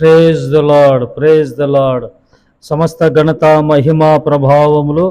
Praise the Lord praise the Lord సమస్త ఘనత మహిమ ప్రభావములు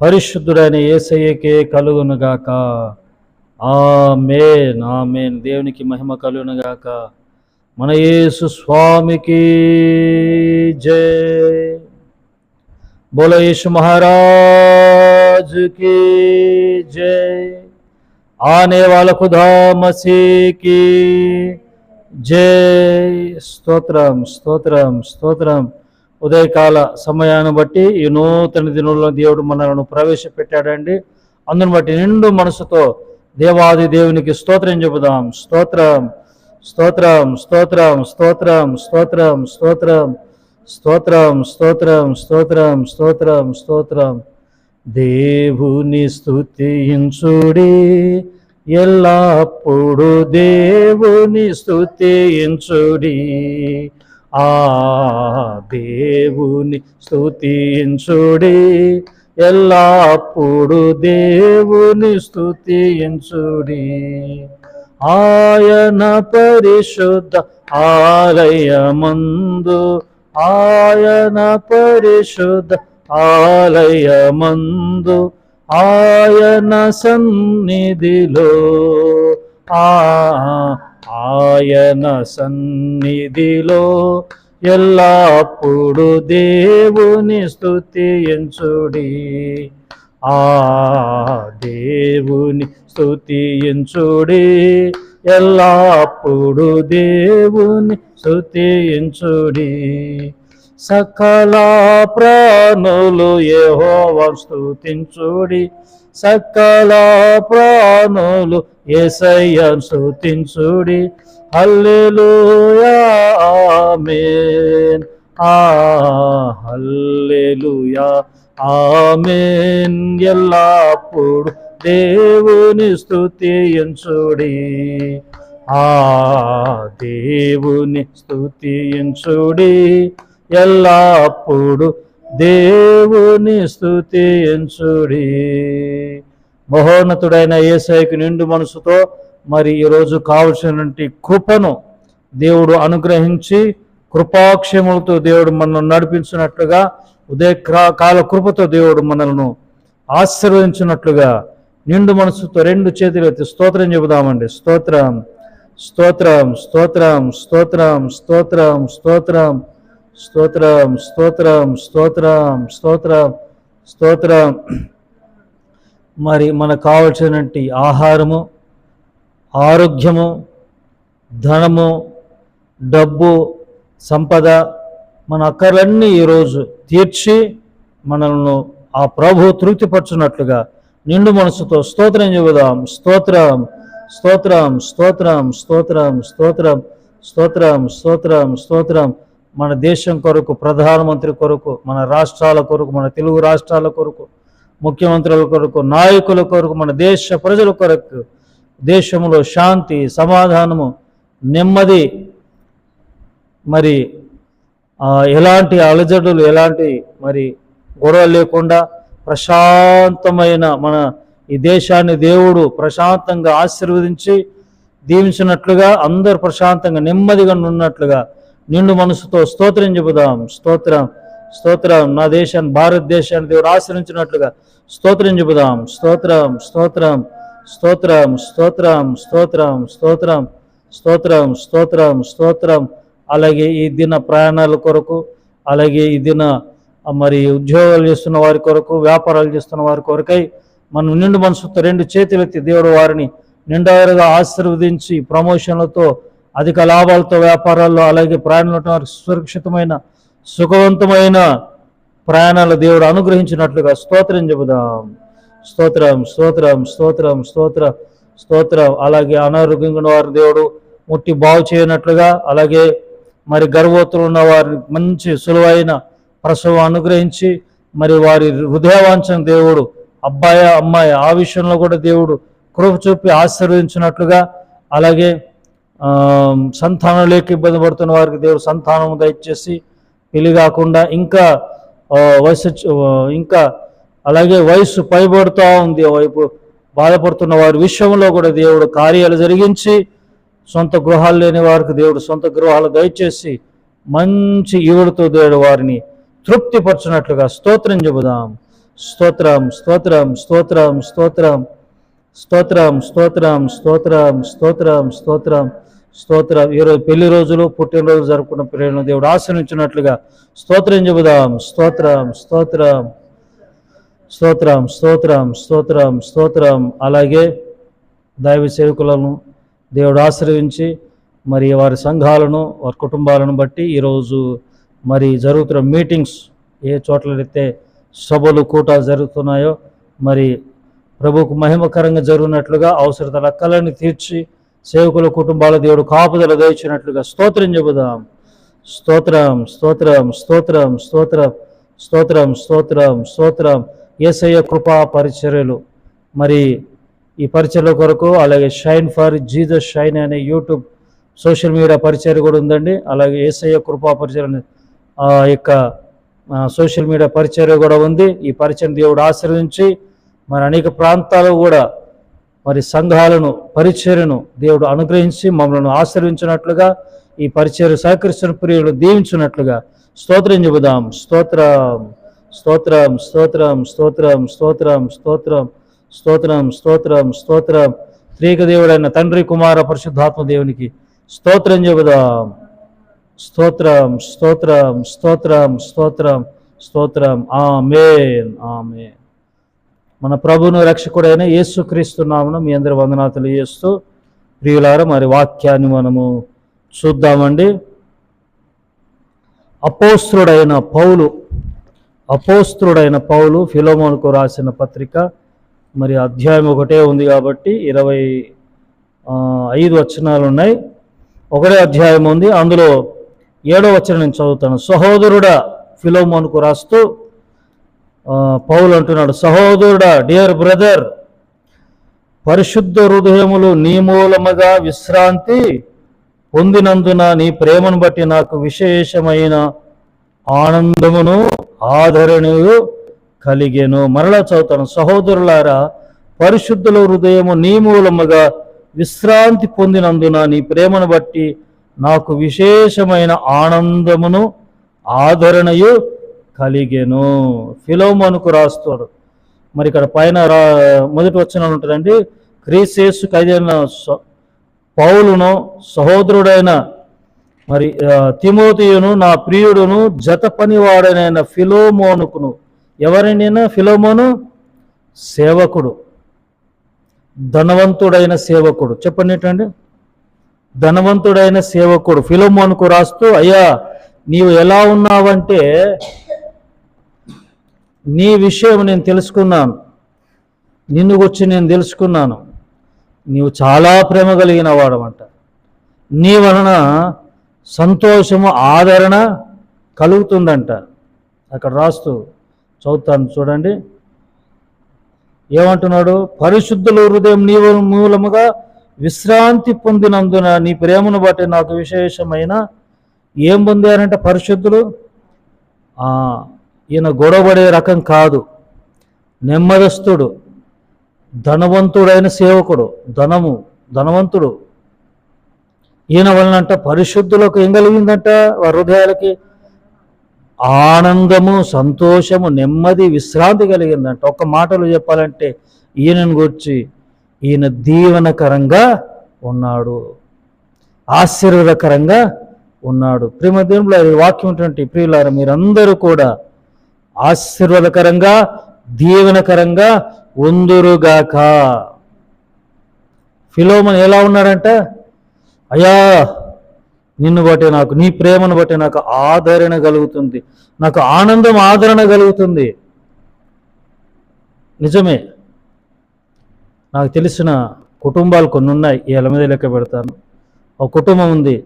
పరిశుద్ధుడైన ఏసయ్యకే కలుగునుగాక. ఆ మేన్ ఆ మేన్ దేవునికి మహిమ కలుగునుగాక. మన యేసు స్వామికి జయ బోలయేసు మహారాజుకి జయ ఆనే వాళ్ళకు ధామసీకి జై స్తోత్రం స్తోత్రం స్తోత్రం ఉదయకాల సమయాన్ని బట్టి ఈ నూతన దినంలో దేవుడు మనలను ప్రవేశపెట్టాడండి అందును బట్టి నిండు మనసుతో దేవాది దేవునికి స్తోత్రం చెబుదాం స్తోత్రం స్తోత్రం స్తోత్రం స్తోత్రం స్తోత్రం స్తోత్రం స్తోత్రం స్తోత్రం స్తోత్రం స్తోత్రం స్తోత్రం దేవుని స్తుతించుడి ఎల్లప్పుడు దేవుని స్థుతించుడి ఆ దేవుని స్థుతించుడి ఎల్లప్పుడు దేవుని స్థుతించుడి ఆయన పరిశుద్ధ ఆలయమందు ఆయన పరిశుద్ధ ఆలయమందు ఆయన సన్నిధిలో. ఆ ఆయన సన్నిధిలో ఎల్లప్పుడు దేవుని స్తుతించుడి ఆ దేవుని స్తుతించుడి ఎల్లప్పుడు దేవుని స్తుతించుడి సకల ప్రాణులు యెహోవా స్తుతించుడి. సకల ప్రాణులు ఏసయ్య స్థుతించుడి హల్లెలూయా ఆమేన్. ఆ హల్లెలూయా ఆమెన్. ఎల్లప్పుడు దేవుని స్థుతించుడి ఆ దేవుని స్థుతించుడి ఎల్లప్పుడు దేవుని స్థుతించుడి మహోన్నతుడైన ఏసైకి నిండు మనసుతో మరి ఈరోజు కావలసినటువంటి కృపను దేవుడు అనుగ్రహించి కృపాక్షములతో దేవుడు మనల్ని నడిపించినట్లుగా ఉదయ కాల కృపతో దేవుడు మనల్ని ఆశీర్వదించినట్లుగా నిండు మనసుతో రెండు చేతులు ఎత్తి స్తోత్రం చెబుదామండి. స్తోత్రం స్తోత్రం స్తోత్రం స్తోత్రం స్తోత్రం స్తోత్రం స్తోత్రం. స్తోత్రం స్తోత్రం స్తోత్రం స్తోత్రం మరి మనకు కావలసినటువంటి ఆహారము ఆరోగ్యము ధనము డబ్బు సంపద మన అక్కర్లన్నీ ఈరోజు తీర్చి మనల్ని ఆ ప్రభు తృప్తిపరచున్నట్లుగా నిండు మనసుతో స్తోత్రం చెబుదాం. స్తోత్రం స్తోత్రం స్తోత్రం స్తోత్రం స్తోత్రం స్తోత్రం స్తోత్రం స్తోత్రం. మన దేశం కొరకు ప్రధానమంత్రి కొరకు మన రాష్ట్రాల కొరకు మన తెలుగు రాష్ట్రాల కొరకు ముఖ్యమంత్రుల కొరకు నాయకుల కొరకు మన దేశ ప్రజల కొరకు దేశంలో శాంతి సమాధానము నెమ్మది మరి ఎలాంటి అలజడులు ఎలాంటి మరి గొడవ లేకుండా ప్రశాంతమైన మన ఈ దేశాన్ని దేవుడు ప్రశాంతంగా ఆశీర్వదించి దీవించినట్లుగా అందరు ప్రశాంతంగా నెమ్మదిగా ఉన్నట్లుగా నిండు మనసుతో స్తోత్రం చెబుదాం. స్తోత్రం స్తోత్రం. నా దేశాన్ని భారతదేశాన్ని దేవుడు ఆశ్రయించినట్లుగా స్తోత్రం చెబుదాం. స్తోత్రం స్తోత్రం స్తోత్రం స్తోత్రం స్తోత్రం స్తోత్రం స్తోత్రం స్తోత్రం స్తోత్రం. అలాగే ఈ దిన ప్రయాణాల కొరకు అలాగే ఈ దిన మరి ఉద్యోగాలు చేస్తున్న వారి కొరకు వ్యాపారాలు చేస్తున్న వారి కొరకై మనం నిండు మనసుతో రెండు చేతులెత్తి దేవుడు వారిని నిండారుగా ఆశీర్వదించి ప్రమోషన్లతో అధిక లాభాలతో వ్యాపారాల్లో అలాగే ప్రయాణాలు వారికి సురక్షితమైన సుఖవంతమైన ప్రయాణాలు దేవుడు అనుగ్రహించినట్లుగా స్తోత్రం చెబుదాం. స్తోత్రం స్తోత్రం స్తోత్రం స్తోత్ర స్తోత్రం. అలాగే అనారోగ్యంగా వారి దేవుడు ముట్టి బాగు చేయనట్లుగా అలాగే మరి గర్భవతులు ఉన్న వారిని మంచి సులువైన ప్రసవం అనుగ్రహించి మరి వారి హృదయవాంఛన దేవుడు అబ్బాయ అమ్మాయి ఆ విషయంలో కూడా దేవుడు కృప చూపి ఆశీర్వదించినట్లుగా అలాగే సంతానం లేక ఇబ్బంది పడుతున్న వారికి దేవుడు సంతానం దయచేసి పెళ్ళి కాకుండా ఇంకా వయసు ఇంకా అలాగే వయసు పైబడుతూ ఉంది. వైపు బాధపడుతున్న వారి విషయంలో కూడా దేవుడు కార్యాలు జరిగించి సొంత గృహాలు లేని వారికి దేవుడు సొంత గృహాలు దయచేసి మంచి ఈవుడితో దేవుడు వారిని తృప్తిపరచునట్లుగా స్తోత్రం చెబుదాం. స్తోత్రం స్తోత్రం స్తోత్రం స్తోత్రం. స్తోత్రం స్తోత్రం స్తోత్రం స్తోత్రం స్తోత్రం స్తోత్రం. ఈరోజు పెళ్ళి రోజులు పుట్టినరోజు జరుపుకున్న పిల్లలను దేవుడు ఆశ్రయించినట్లుగా స్తోత్రం చెబుదాం. స్తోత్రం స్తోత్రం స్తోత్రం స్తోత్రం స్తోత్రం స్తోత్రం. అలాగే దైవ సేవకులను దేవుడు ఆశ్రయించి మరి వారి సంఘాలను వారి కుటుంబాలను బట్టి ఈరోజు మరి జరుగుతున్న మీటింగ్స్ ఏ చోట్లైతే సభలు కూటాలు జరుగుతున్నాయో మరి ప్రభుకు మహిమకరంగా జరుగునట్లుగా అవసరత లెక్కలను తీర్చి సేవకుల కుటుంబాల దేవుడు కాపుదల దయచినట్లుగా స్తోత్రం చెబుదాం. స్తోత్రం స్తోత్రం స్తోత్రం స్తోత్రం స్తోత్రం స్తోత్రం స్తోత్రం. ఏసయ్య కృపా పరిచర్యలు. మరి ఈ పరిచర్ల కొరకు అలాగే షైన్ ఫర్ జీజస్ షైన్ అనే యూట్యూబ్ సోషల్ మీడియా పరిచర్య కూడా ఉందండి. అలాగే ఏసయ్య కృపా పరిచర్య ఆ యొక్క సోషల్ మీడియా పరిచర్య కూడా ఉంది. ఈ పరిచయం దేవుడు ఆశ్రయించి మరి అనేక ప్రాంతాలు కూడా మరి సంఘాలను పరిచర్యను దేవుడు అనుగ్రహించి మమ్మల్ని ఆశ్రయించినట్లుగా ఈ పరిచర్య సహకరిస్తున్న ప్రియులు దీవించినట్లుగా స్తోత్రం చెబుదాం స్తోత్రం స్తోత్రం స్తోత్రం స్తోత్రం స్తోత్రం స్తోత్రం స్తోత్రం స్తోత్రం స్తోత్రం త్రీక దేవుడైన తండ్రి కుమార పరిశుద్ధాత్మ దేవునికి స్తోత్రం చెబుదాం స్తోత్రం స్తోత్రం స్తోత్రం స్తోత్రం స్తోత్రం ఆమెన్ ఆమెన్ మన ప్రభును రక్షకుడైన యేసుక్రీస్తున్నామను మీ అందరి వందనాలు తెలియజేస్తూ ప్రియులార మరి వాక్యాన్ని మనము చూద్దామండి. అపోస్త్రుడైన పౌలు అపోస్త్రుడైన పౌలు ఫిలోమోన్కు రాసిన పత్రిక మరి అధ్యాయం ఒకటే ఉంది కాబట్టి ఇరవై ఐదు వచనాలు ఉన్నాయి. ఒకటే అధ్యాయం ఉంది. అందులో ఏడో వచనం నేను చదువుతాను. సహోదరుడ ఫిలోమోన్కు రాస్తూ పౌలు అంటున్నాడు సహోదరుడా డియర్ బ్రదర్ పరిశుద్ధ హృదయములు నీ మూలముగా విశ్రాంతి పొందినందున నీ ప్రేమను బట్టి నాకు విశేషమైన ఆనందమును ఆదరణను కలిగేను. మరలా చదువుతాను సహోదరులారా పరిశుద్ధుల హృదయము నీ మూలముగా విశ్రాంతి పొందినందున నీ ప్రేమను బట్టి నాకు విశేషమైన ఆనందమును ఆదరణయు కలిగెను. ఫిలోమోనుకు రాస్తాడు. మరి ఇక్కడ పైన రా మొదటి వచ్చిన ఉంటుందండి క్రీసేసు ఖైదైన స- పౌలును సహోదరుడైన మరి తిమోతియును నా ప్రియుడును జత పనివాడనైన ఫిలోమోనుకును. ఎవరైనా ఫిలోమోను సేవకుడు. ధనవంతుడైన సేవకుడు. చెప్పండి ఏంటండి? ధనవంతుడైన సేవకుడు. ఫిలోమోనుకు రాస్తూ అయ్యా నీవు ఎలా ఉన్నావంటే నీ విషయం నేను తెలుసుకున్నాను. నిన్ను గురించి నేను తెలుసుకున్నాను. నీవు చాలా ప్రేమ కలిగిన వాడమంట నీ వలన సంతోషము ఆదరణ కలుగుతుందంట. అక్కడ రాస్తూ చదువుతాను చూడండి. ఏమంటున్నాడు? పరిశుద్ధుల హృదయం నీ మూలముగా విశ్రాంతి పొందినందున నీ ప్రేమను బట్టి నాకు విశేషమైన ఏం పొందారంటే పరిశుద్ధులు ఈయన గొడవపడే రకం కాదు. నెమ్మదస్తుడు ధనవంతుడైన సేవకుడు ధనము ధనవంతుడు. ఈయన వలనంట పరిశుద్ధులకు ఏం కలిగిందంట? హృదయాలకి ఆనందము సంతోషము నెమ్మది విశ్రాంతి కలిగిందంట. ఒక్క మాటలు చెప్పాలంటే ఈయనను గురించి ఈయన దీవనకరంగా ఉన్నాడు. ఆశీర్వదకరంగా ఉన్నాడు. ప్రేమ దేవుల వాక్యం ఉన్నటువంటి ప్రియులారా మీరందరూ కూడా ఆశీర్వాదకరంగా దీవెనకరంగా ఉందురుగాక. ఫిలోమన్ ఎలా ఉన్నాడంట? అయ్యా నిన్ను బట్టి నాకు నీ ప్రేమను బట్టి నాకు ఆదరణ కలుగుతుంది. నాకు ఆనందం ఆదరణ కలుగుతుంది. నిజమే. నాకు తెలిసిన కుటుంబాలు కొన్ని ఉన్నాయి ఈ మీద లెక్క పెడతాను. ఒక కుటుంబం ఉంది.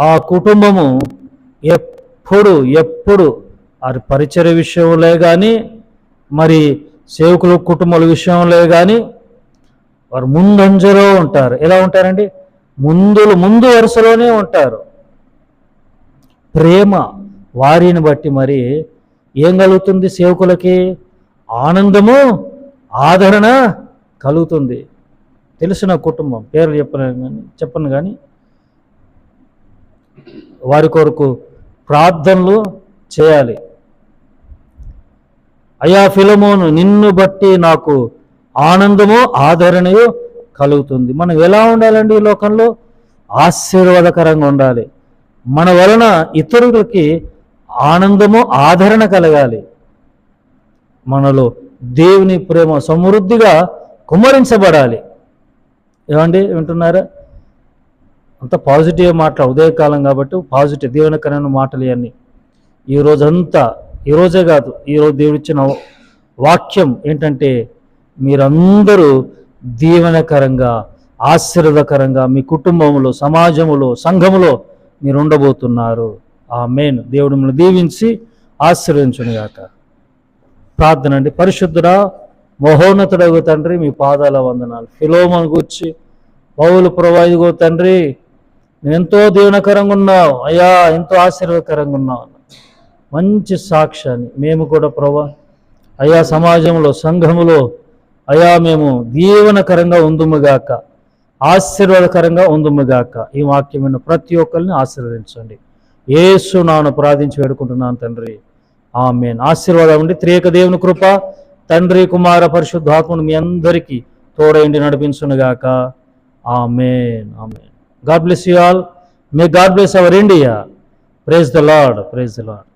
ఆ కుటుంబము ఎప్పుడు ఎప్పుడు వారి పరిచయ విషయంలో కానీ మరి సేవకుల కుటుంబాల విషయంలో కానీ వారు ముందంజలో ఉంటారు. ఎలా ఉంటారండి? ముందులు ముందు వరుసలోనే ఉంటారు. ప్రేమ వారిని బట్టి మరి ఏం కలుగుతుంది సేవకులకి? ఆనందము ఆదరణ కలుగుతుంది. తెలిసిన కుటుంబం పేర్లు చెప్పను కానీ చెప్పను కానీ వారి కొరకు ప్రార్థనలు చేయాలి. అయా ఫిలమోను నిన్ను బట్టి నాకు ఆనందము ఆదరణయు కలుగుతుంది. మనం ఎలా ఉండాలండి ఈ లోకంలో? ఆశీర్వాదకరంగా ఉండాలి. మన వలన ఇతరులకి ఆనందము ఆదరణ కలగాలి. మనలో దేవుని ప్రేమ సమృద్ధిగా కుమ్మరించబడాలి. ఏమండి? వింటున్నారా? అంత పాజిటివ్ మాటలు ఉదయకాలం కాబట్టి పాజిటివ్ దేవునికరమైన మాటలు ఇవన్నీ. ఈ రోజంతా ఈ రోజే కాదు ఈరోజు దేవుడు ఇచ్చిన వాక్యం ఏంటంటే మీరందరూ దీవెనకరంగా ఆశీర్వదకరంగా మీ కుటుంబంలో సమాజంలో సంఘములో మీరు ఉండబోతున్నారు ఆ మెయిన్ దేవుడు మిమ్మల్ని దీవించి ఆశీర్వదించునిగాక. ప్రార్థన అండి. పరిశుద్ధుడా మహోన్నతుడగు తండ్రి మీ పాదాల వందనాలు. ఫిలోమను గూర్చి పౌలు ప్రవాదిగో తండ్రి నేను ఎంతో దీవెనకరంగా ఉన్నావు. అయ్యా ఎంతో ఆశీర్వదకరంగా ఉన్నావు. మంచి సాక్ష్యాన్ని మేము కూడా ప్రభా అయా సమాజంలో సంఘములో అయా మేము దీవెనకరంగా ఉందుముగాక ఆశీర్వాదకరంగా ఉందుముగాక ఈ వాక్యమైన ప్రతి ఒక్కరిని ఆశీర్వదించండి. ఏసు నాను ప్రార్థించి వేడుకుంటున్నాను తండ్రి. ఆమెన్. ఆశీర్వాదం ఉండి త్రేక దేవుని కృప తండ్రి కుమార పరిశుద్ధాత్మను మీ అందరికీ తోడైండి నడిపించునుగాక amen. Amen. God bless you all. May God bless our India. Praise the Lord. Praise the Lord.